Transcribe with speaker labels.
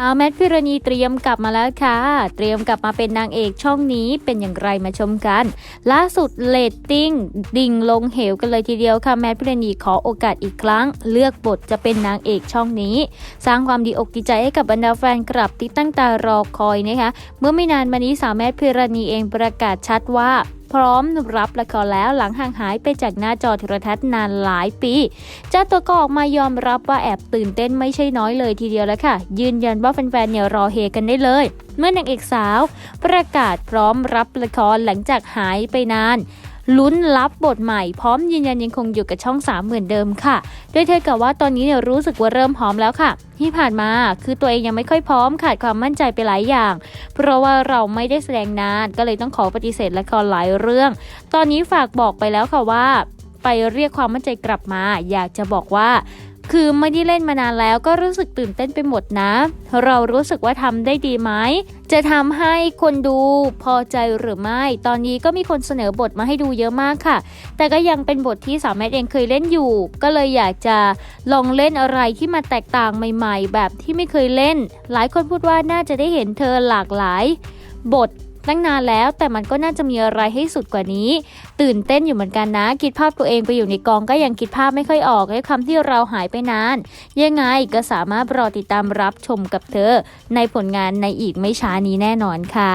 Speaker 1: สาวแมทพิรณีเตรียมกลับมาแล้วค่ะ เตรียมกลับมาเป็นนางเอกช่องนี้เป็นอย่างไรมาชมกัน ล่าสุดเลตติ้งดิ่งลงเหวกันเลยทีเดียวค่ะแมทพิรณีขอโอกาสอีกครั้ง เลือกบทจะเป็นนางเอกช่องนี้ สร้างความดีอกดีใจให้กับบรรดาแฟนคลับที่ตั้งตารอคอยนะคะ เมื่อไม่นานมานี้สาวแมทพิรณีเองประกาศชัดว่า พร้อมรับละครแล้วหลังห่างหายไปจากหน้าจอโทรทัศน์นานหลายปีเจ้าตัวก็ออกมายอมรับว่าแอบตื่นเต้นไม่ใช่น้อยเลยทีเดียวแล้วค่ะ ยืนยันว่าแฟนๆเนี่ยรอเฮกันได้เลย เมื่อนางเอกสาว ประกาศพร้อมรับละครหลังจากหายไปนาน ลุ้นรับบทใหม่พร้อมยืนยันยังคงอยู่กับช่อง3เหมือนเดิมค่ะ โดยเธอกล่าวว่าตอนนี้เนี่ยรู้สึกว่าเริ่มพร้อมแล้วค่ะ ที่ผ่านมาคือตัวเองยังไม่ค่อยพร้อมขาดความมั่นใจไปหลายอย่าง เพราะว่าเราไม่ได้แสดงนานก็เลยต้องขอปฏิเสธละครหลายเรื่อง ตอนนี้ฝากบอกไปแล้วค่ะว่า ไปเรียกความมั่นใจกลับมา อยากจะบอกว่า คือไม่ได้เล่นมานานแล้วก็รู้สึกตื่นเต้นไปหมดนะ เรารู้สึกว่าทำได้ดีไหม จะทำให้คนดูพอใจหรือไม่ ตอนนี้ก็มีคนเสนอบทมาให้ดูเยอะมากค่ะ แต่ก็ยังเป็นบทที่สาวแมทเองเคยเล่นอยู่ ก็เลยอยากจะลองเล่นอะไรที่มาแตกต่างใหม่ ๆ แบบที่ไม่เคยเล่น หลายคนพูดว่าน่าจะได้เห็นเธอหลากหลาย บท ตั้งนานแล้ว แต่มันก็น่าจะมีอะไรให้สุดกว่านี้ ตื่นเต้นอยู่เหมือนกันนะ คิดภาพตัวเองไปอยู่ในกองก็ยังคิดภาพไม่ค่อยออกด้วยคำที่เราหายไปนาน ยังไงก็สามารถรอติดตามรับชมกับเธอ ในผลงานในอีกไม่ช้านี้แน่นอนค่ะ